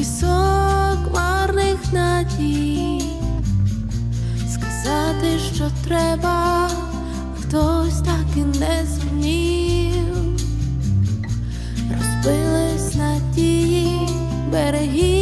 пісок марних надій, сказати, що треба, хтось так і не зумів, розбились надії берегів.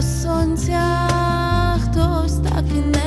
До сонця хтось так і не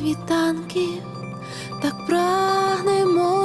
світанків, так прагнемо